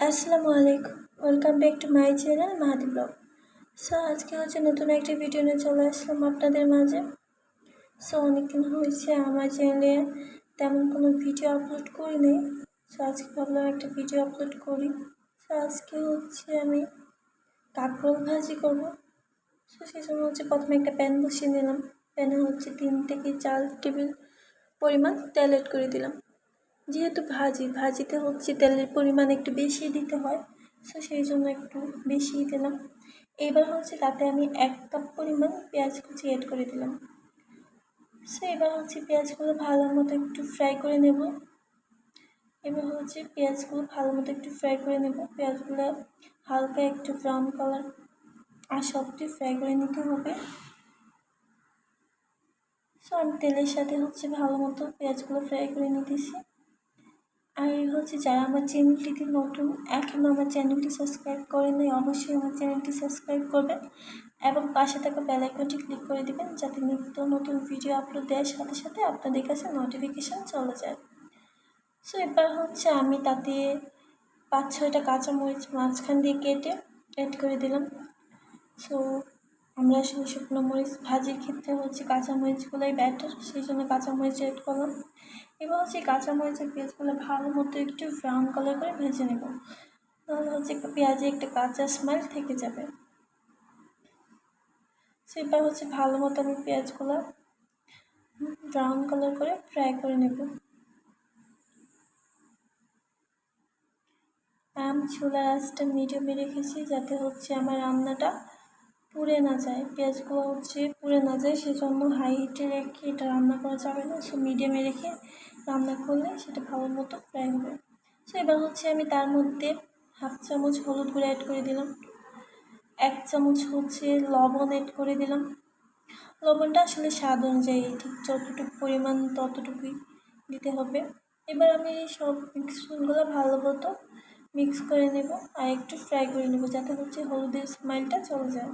আসসালামু আলাইকুম। Welcome back to my channel Mahadi vlog so আজকে হচ্ছে নতুন একটি ভিডিও নিয়ে চলে আসলাম আপনাদের মাঝে। সো অনেকদিন হয়েছে আমার চ্যানেলে তেমন কোনো ভিডিও আপলোড করি নেই সো আজকে ভাবলাম একটা ভিডিও আপলোড করি। সো আজকে হচ্ছে আমি কাঁকরোল ভাজি করব। সো সেই জন্য হচ্ছে প্রথমে একটা প্যান বসিয়ে নিলাম। প্যানে হচ্ছে তিন থেকে চার টেবিল পরিমাণ তেল এড করে দিলাম। যেহেতু ভাজি, ভাজিতে হচ্ছে তেলের পরিমাণ একটু বেশি দিতে হয় সো সেই জন্য একটু বেশি দিলাম। এবার হচ্ছে তাতে আমি এক কাপ পরিমাণ পেঁয়াজ কুচি অ্যাড করে দিলাম। সো এবার হচ্ছে পেঁয়াজগুলো ভালো মতো একটু ফ্রাই করে নেব। এবার হচ্ছে পেঁয়াজগুলো ভালো মতো একটু ফ্রাই করে নেব। পেঁয়াজগুলো হালকা একটু ব্রাউন কালার আর সবটি ফ্রাই করে নিতে হবে। সো আমি তেলের সাথে হচ্ছে ভালো মতো পেঁয়াজগুলো ফ্রাই করে নিতেছি। আর হচ্ছে যারা আমার চ্যানেলটিতে নতুন এখনও আমার চ্যানেলটি সাবস্ক্রাইব করেন নাই, অবশ্যই আমার চ্যানেলটি সাবস্ক্রাইব করবেন এবং পাশে থাকা বেল আইকনটি ক্লিক করে দিবেন যাতে নিত্য নতুন ভিডিও আপলোড দেওয়ার সাথে সাথে আপনাদের কাছে নোটিফিকেশান চলে যায়। সো এবার হচ্ছে আমি তাতে পাঁচ ছয়টা কাঁচামরিচ মাঝখান দিয়ে কেটে অ্যাড করে দিলাম। সো আমরা সেই শুকনো মরিচ ভাজির ক্ষেত্রে হচ্ছে কাঁচামরিচগুলোই ব্যাটার সেই জন্য কাঁচামরিচ অ্যাড করলাম। এবার হচ্ছে কাঁচামরিচের পেঁয়াজগুলো ভালো মতো একটু ব্রাউন কালার করে ভেজে নেব। তাহলে হচ্ছে পেঁয়াজে একটা কাঁচা স্মেল থেকে যাবে। সেটা হচ্ছে ভালো মতো আমি পেঁয়াজগুলো ব্রাউন কালার করে ফ্রাই করে নেব। আম চুলার আঁচটা মিডিয়ামে রেখেছি যাতে হচ্ছে আমার রান্নাটা পুড়ে না যায়, পেঁয়াজগুলো হচ্ছে পুড়ে না যায়, সেজন্য হাই হিটে রেখে এটা রান্না করা যাবে না। সো মিডিয়ামে রেখে রান্না করলে সেটা ভালো মতো ফ্রাই হবে। সো এবার হচ্ছে আমি তার মধ্যে হাফ চামচ হলুদ গুঁড়ো অ্যাড করে দিলাম। এক চামচ হচ্ছে লবণ অ্যাড করে দিলাম। লবণটা আসলে স্বাদ অনুযায়ী ঠিক যতটুকু পরিমাণ ততটুকুই দিতে হবে। এবার আমি সব মিক্সগুলো ভালো মতো মিক্স করে নেব আর একটু ফ্রাই করে নেব যাতে হচ্ছে হলুদের স্মাইলটা চলে যায়।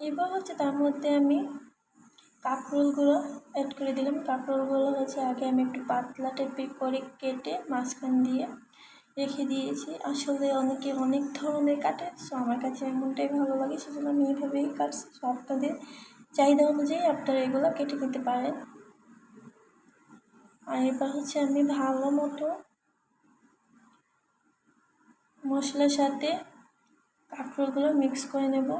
এবার হচ্ছে তার মধ্যে আমি কাঁকরোলগুলো অ্যাড করে দিলাম। কাঁকরোলগুলো হচ্ছে আগে আমি একটু পাতলা টাইপের করে কেটে মাঝখান দিয়ে রেখে দিয়েছি। আসলে অনেকে অনেক ধরনের কাটে সো আমার কাছে এমনটাই ভালো লাগে, সেজন্য আমি এইভাবেই কাটছি সো আপনাদের চাহিদা অনুযায়ী আপনারা এগুলো কেটে নিতে পারেন। আর এবার হচ্ছে আমি ভালো মতো মশলার সাথে কাঁকরোলগুলো মিক্স করে নেব।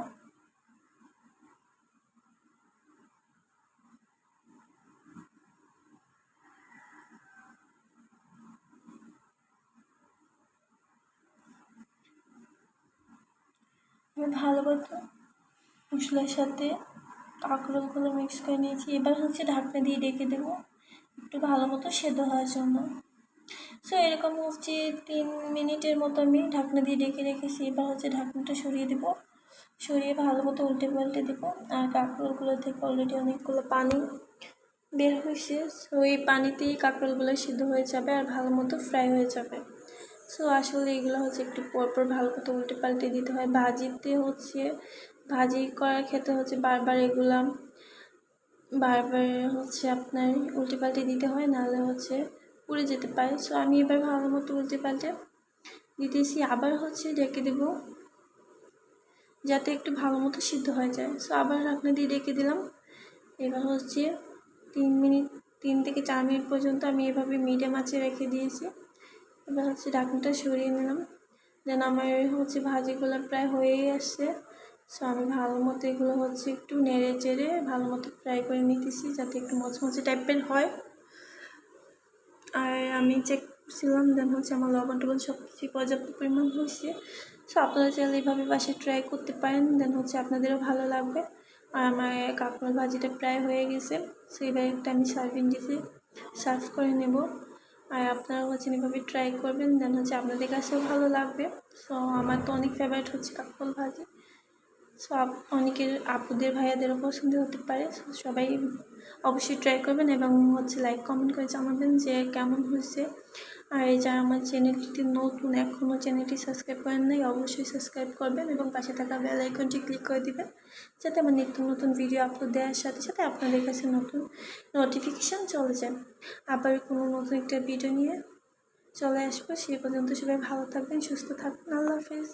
আমি ভালো মতো মশলার সাথে কাঁকরোলগুলো মিক্স করে নিয়েছি। এবার হচ্ছে ঢাকনা দিয়ে ডেকে দেবো। একটু ভালো মতো সেদ্ধ হওয়ার জন্য। সো এরকম হচ্ছে তিন মিনিটের মতো আমি ঢাকনা দিয়ে ডেকে রেখেছি। এবার হচ্ছে ঢাকনাটা সরিয়ে দেবো। সরিয়ে ভালো মতো উল্টে পাল্টে দেবো। আর কাঁকরোলগুলো থেকে অলরেডি অনেকগুলো পানি বের হয়েছে। সো এই পানিতেই কাঁকরোলগুলো সিদ্ধ হয়ে যাবে আর ভালো মতো ফ্রাই হয়ে যাবে। সো আসলে এগুলো হচ্ছে একটু পরপর ভালো মতো উল্টে পাল্টে দিতে হয়। ভাজিতে হচ্ছে, ভাজি করার ক্ষেত্রে হচ্ছে বারবার এগুলা। বারবার হচ্ছে আপনার উল্টে পাল্টে দিতে হয়, নাহলে হচ্ছে পুড়ে যেতে পারে। সো আমি এবার ভালো মতো উল্টে পাল্টে দিতেছি। আবার হচ্ছে ডেকে দেব যাতে একটু ভালো মতো সিদ্ধ হয়ে যায়। সো আবার ঢাকনা দিয়ে ডেকে দিলাম। এবার হচ্ছে তিন মিনিট, তিন থেকে চার মিনিট পর্যন্ত আমি এভাবে মিডিয়াম আঁচে রেখে দিয়েছি। এবার হচ্ছে ঢাকনাটা সরিয়ে নিলাম। দেন আমার হচ্ছে ভাজিগুলো প্রায় হয়েই আসছে। সো আমি ভালো মতো এগুলো হচ্ছে একটু নেড়ে চেড়ে ভালো মতো ফ্রাই করে নিতেছি যাতে একটু মচমচে টাইপের হয়। আর আমি চেক করছিলাম দেন হচ্ছে আমার লবণ টবণ সব কিছু পর্যাপ্ত পরিমাণ হয়েছে। সো আপনারা চাইলে এইভাবে বাসে ট্রাই করতে পারেন দেন হচ্ছে আপনাদেরও ভালো লাগবে। আর আমার কাঁকড়াল ভাজিটা প্রায় হয়ে গেছে। সো এবার একটা আমি সার্ভিং ডিশে সার্ভ করে নেব। আর আপনারা হচ্ছে এভাবে ট্রাই করবেন দেন হচ্ছে আপনাদের কাছেও ভালো লাগবে। সো আমার তো অনেক ফেভারিট হচ্ছে কাকল ভাজি। সো অনেকের আপুদের, ভাইয়াদেরও পছন্দ হতে পারে। সো সবাই অবশ্যই ট্রাই করবেন এবং হচ্ছে লাইক কমেন্ট করে জানাবেন যে কেমন হয়েছে। আর এই যারা আমার চ্যানেলটি নতুন এখনও চ্যানেলটি সাবস্ক্রাইব করেন নাই, অবশ্যই সাবস্ক্রাইব করবেন এবং পাশে থাকা বেল আইকনটি ক্লিক করে দিবেন, যাতে আমার নিত্য নতুন ভিডিও আপলোড দেওয়ার সাথে সাথে আপনাদের কাছে নতুন নোটিফিকেশান চলে যায়। আবার কোনো নতুন একটা ভিডিও নিয়ে চলে আসব। সেই পর্যন্ত সবাই ভালো থাকবেন, সুস্থ থাকবেন। আল্লাহ হাফিজ।